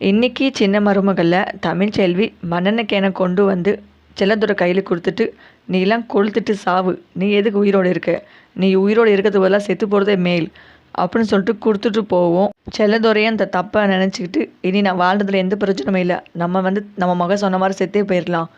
இன்னைக்கு சின்ன மருமகளில் தமிழ்ச்செல்வி மண்ணெண்ணெய் கேனை கொண்டு வந்து செல்லத்தோட கையில் கொடுத்துட்டு நீலாம் கொளுத்துட்டு சாவு. நீ எதுக்கு உயிரோடு இருக்க? நீ உயிரோடு இருக்கிறது பதிலாக செத்து போகிறதே மேல். அப்படின்னு சொல்லிட்டு கொடுத்துட்டு போவோம். செல்லதுரையும் அந்த தப்பை நினச்சிக்கிட்டு இனி நான் வாழ்றதுல எந்த பிரயோஜனமும் இல்லை. நம்ம வந்து நம்ம முகம் சொன்ன மாதிரி செத்தே போயிடலாம்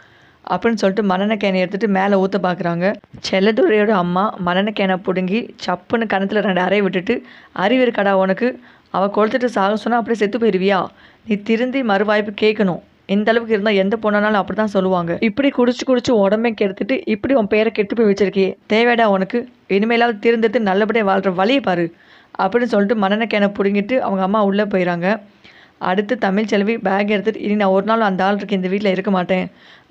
அப்படின்னு சொல்லிட்டு மண்ணெண்ணெய் கேனை எடுத்துகிட்டு மேலே ஊற்ற பார்க்குறாங்க செல்லதுரையோட அம்மா மண்ணெண்ணெய் கேனை பிடுங்கி சப்புன்னு கணத்தில் ரெண்டு அறை விட்டுட்டு அறிவு உனக்கு? அவள் கொளுத்துட்டு சாக சொன்னால் அப்படியே செத்து போயிடுவியா நீ திருந்தி மறுவாய்ப்பு கேட்கணும். இந்த அளவுக்கு இருந்தால் எந்த பொண்ணாலும் அப்படி தான் சொல்லுவாங்க. இப்படி குடிச்சு குடிச்சு உடம்பை கெடுத்துட்டு இப்படி உன் பேரை கெட்டு போய் வச்சிருக்கியே தேவைடா உனக்கு. இனிமேலாவது திருந்துட்டு நல்லபடியாக வாழ்கிற வழியை பாரு. அப்படின்னு சொல்லிட்டு மண்ணெண்ணெய் பிடுங்கிட்டு அவங்க அம்மா உள்ளே போயிறாங்க. அடுத்து தமிழ் செலவி பேக் எடுத்துகிட்டு இனி நான் ஒரு நாள் அந்த ஆள் இருக்கு இந்த வீட்டில் இருக்க மாட்டேன்.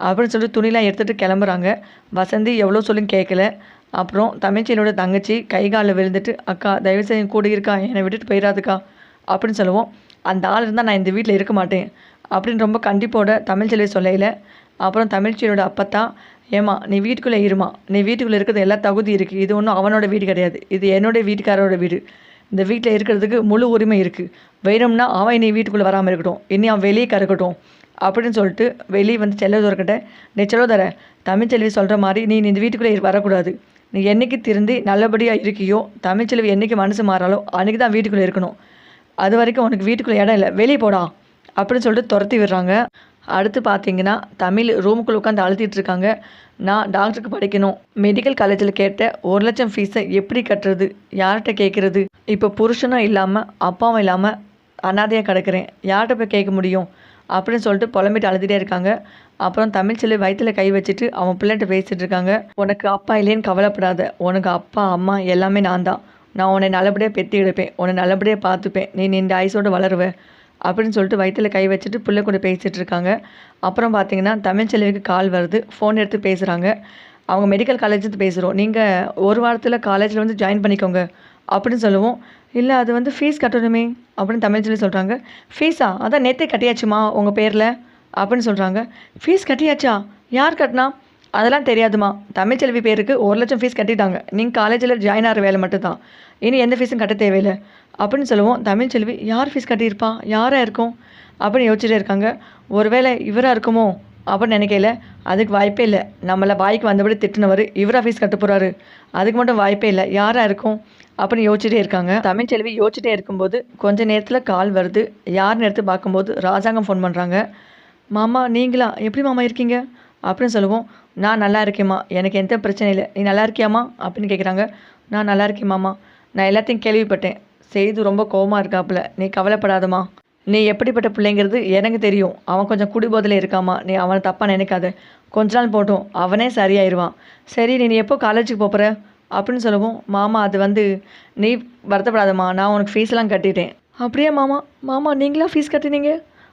அப்படின்னு சொல்லிட்டு துணிலாம் எடுத்துகிட்டு கிளம்புறாங்க. வசந்தி எவ்வளோ சொல்லும் கேட்கல. அப்புறம் தமிழ்ச்செல்வியோட தங்கச்சி கை காலில் விழுந்துட்டு அக்கா தயவு செஞ்சு கூட இருக்கா? என்னை விட்டுட்டு போயிடாதுக்கா. அப்படின்னு சொல்லுவோம். அந்த ஆள் இருந்தால் நான் இந்த வீட்டில் இருக்க மாட்டேன். அப்படின்னு ரொம்ப கண்டிப்போட தமிழ்ச்செல்வி சொல்லையில் அப்புறம் தமிழ்ச்செல்வியோட அப்பத்தா ஏமா நீ வீட்டுக்குள்ளே இருமா. நீ வீட்டுக்குள்ளே இருக்கிறது எல்லா தகுதி இருக்குது இது ஒன்றும் அவனோட வீடு கிடையாது. இது என்னுடைய வீட்டுக்காரோட வீடு. இந்த வீட்டில் இருக்கிறதுக்கு முழு உரிமை இருக்குது வேணும்னா அவன் நீ வீட்டுக்குள்ளே வராமல் இருக்கட்டும். இனி அவன் வெளியே கறக்கட்டும். அப்படின்னு சொல்லிட்டு வெளியே வந்து செல்லதோர்கிட்ட நீ செல்லோதர தமிழ்ச்செல்வி சொல்கிற மாதிரி நீ இந்த வீட்டுக்குள்ளே வரக்கூடாது நீ என்றைக்கு திருந்தி நல்லபடியாக இருக்கியோ தமிழ்ச்செல்வி என்றைக்கு மனசு மாறாலோ அன்றைக்கி தான் வீட்டுக்குள்ளே இருக்கணும். அது வரைக்கும் உனக்கு வீட்டுக்குள்ளே இடம் இல்லை. வெளியே போடா அப்படின்னு சொல்லிட்டு துரத்தி விடுறாங்க. அடுத்து பார்த்தீங்கன்னா தமிழ் ரூமுக்குள்ளே உட்காந்து அழுத்திட்டு இருக்காங்க. நான் டாக்டருக்கு படிக்கணும். மெடிக்கல் காலேஜில் கேட்ட ஒரு லட்சம் ஃபீஸை எப்படி கட்டுறது? யார்கிட்ட கேட்குறது? இப்போ புருஷனும் இல்லாமல் அப்பாவும் இல்லாமல் அனாதையாக கிடக்கிறேன். யார்கிட்ட போய் கேட்க முடியும்? அப்படின்னு சொல்லிட்டு புலம்பிட்டு அழுதுகிட்டே இருக்காங்க. அப்புறம் தமிழ்ச்செல்வி வயிற்றில் கை வச்சுட்டு அவன் பிள்ளைகிட்ட பேசிகிட்டு இருக்காங்க. உனக்கு அப்பா இல்லையேன்னு கவலைப்படாத. உனக்கு அப்பா அம்மா எல்லாமே நான் தான். நான் உன்னை நல்லபடியாக பெற்றி எடுப்பேன். உன்னை நல்லபடியாக பார்த்துப்பேன். நீ இந்த ஐஸோடு வளருவ. அப்படின்னு சொல்லிட்டு வயிற்றில் கை வச்சுட்டு பிள்ளை கூட பேசிகிட்டு இருக்காங்க. அப்புறம் பார்த்தீங்கன்னா தமிழ்ச்செல்விக்கு கால் வருது. ஃபோன் எடுத்து பேசுகிறாங்க அவங்க மெடிக்கல் காலேஜ் பேசுகிறோம் நீங்கள் ஒரு வாரத்தில் காலேஜில் வந்து ஜாயின் பண்ணிக்கோங்க. அப்படின்னு சொல்லுவோம். இல்லை அது வந்து ஃபீஸ் கட்டணுமே அப்படின்னு தமிழ் சொல்லி சொல்கிறாங்க ஃபீஸா அதான் நேற்றே கட்டியாச்சுமா உங்கள் பேரில்? அப்படின்னு சொல்கிறாங்க ஃபீஸ் கட்டியாச்சா? யார் கட்டினா? அதெல்லாம் தெரியாதுமா. தமிழ்ச்செல்வி பேருக்கு ஒரு லட்சம் ஃபீஸ் கட்டிட்டாங்க. நீங்கள் காலேஜில் ஜாயின் ஆகிற வேலை மட்டும்தான். இனி எந்த ஃபீஸும் கட்ட தேவையில்லை. அப்படின்னு சொல்லுவோம். தமிழ்ச்செல்வி யார் ஃபீஸ் கட்டியிருப்பா? யாராக இருக்கும்? அப்படின்னு யோசிச்சுட்டே இருக்காங்க. ஒருவேளை இவராக இருக்குமோ? அப்போ நினைக்கல அதுக்கு வாய்ப்பே இல்லை. நம்மளை வாய்க்கு வந்தபடி திட்டினவர் இவரா ஃபீஸ் கட்ட போகிறாரு அதுக்கு மட்டும் வாய்ப்பே இல்லை. யாராக இருக்கும்? அப்படின்னு யோசிச்சுட்டே இருக்காங்க. தமிழ்ச்செல்வி யோசிச்சுட்டே இருக்கும்போது கொஞ்ச நேரத்தில் கால் வருது. யாருன்னு எடுத்து பார்க்கும்போது ராஜாங்கம் ஃபோன் பண்ணுறாங்க மாமா நீங்களா? எப்படி மாமா இருக்கீங்க? அப்படின்னு சொல்லுவோம். நான் நல்லா இருக்கேம்மா. எனக்கு எந்த பிரச்சனை இல்லை. நீ நல்லா இருக்கியாம்மா? அப்படின்னு கேட்குறாங்க நான் நல்லா இருக்கேன் மாமா. நான் எல்லாத்தையும் கேள்விப்பட்டேன். செய்து ரொம்ப கோவமாக இருக்காப்புல. நீ கவலைப்படாதம்மா. நீ எப்படிப்பட்ட பிள்ளைங்கிறது எனக்கு தெரியும். அவன் கொஞ்சம் குடிபோதில் இருக்காமா? நீ அவனை தப்பாக நினைக்காத. கொஞ்ச நாள் போட்டும். அவனே சரியாயிருவான். சரி நீ நீ எப்போ காலேஜுக்கு போகிற அப்படின்னு சொல்லுவோம். மாமா அது வந்து நீ வருத்தப்படாதம்மா. நான் உனக்கு ஃபீஸ்லாம் கட்டிட்டேன். அப்படியே மாமா? மாமா நீங்களா ஃபீஸ் கட்டினீங்க?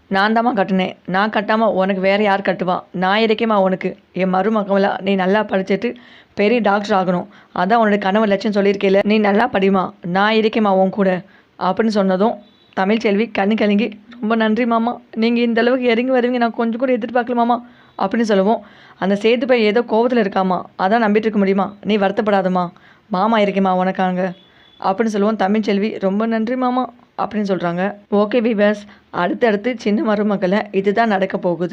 நான் தாம்மா கட்டினேன். நான் கட்டாமல் உனக்கு வேறு யார் கட்டுவா? நான் இருக்கேம்மா உனக்கு? என் மருமகளா நீ நல்லா படிச்சுட்டு பெரிய டாக்டர் ஆகணும். அதான் உன்னோட கனவு லட்சம் சொல்லியிருக்கேல நீ நல்லா படிமா நான் இருக்கேம்மா உன் கூட? அப்படின்னு சொன்னதும் தமிழ்ச்செல்வி கண்ணு கலங்கி ரொம்ப நன்றி மாமா. நீங்கள் இந்த அளவுக்கு இறங்கி வருவீங்க நான் கொஞ்சம் கூட எதிர்பார்க்கல மாமா அப்படின்னு சொல்லுவோம். அந்த சேது பையன் ஏதோ கோபத்தில் இருக்காமா அதான் நம்பிட்டு இருக்க முடியுமா? நீ வருத்தப்படாதம்மா மாமா இருக்கேம்மா உனக்காங்க அப்படின்னு சொல்லுவோம். தமிழ்ச்செல்வி ரொம்ப நன்றி மாமா அப்படின்னு சொல்கிறாங்க ஓகே விவர்ஸ் அடுத்தடுத்து சின்ன மருமக்களை இதுதான் நடக்க போகுது.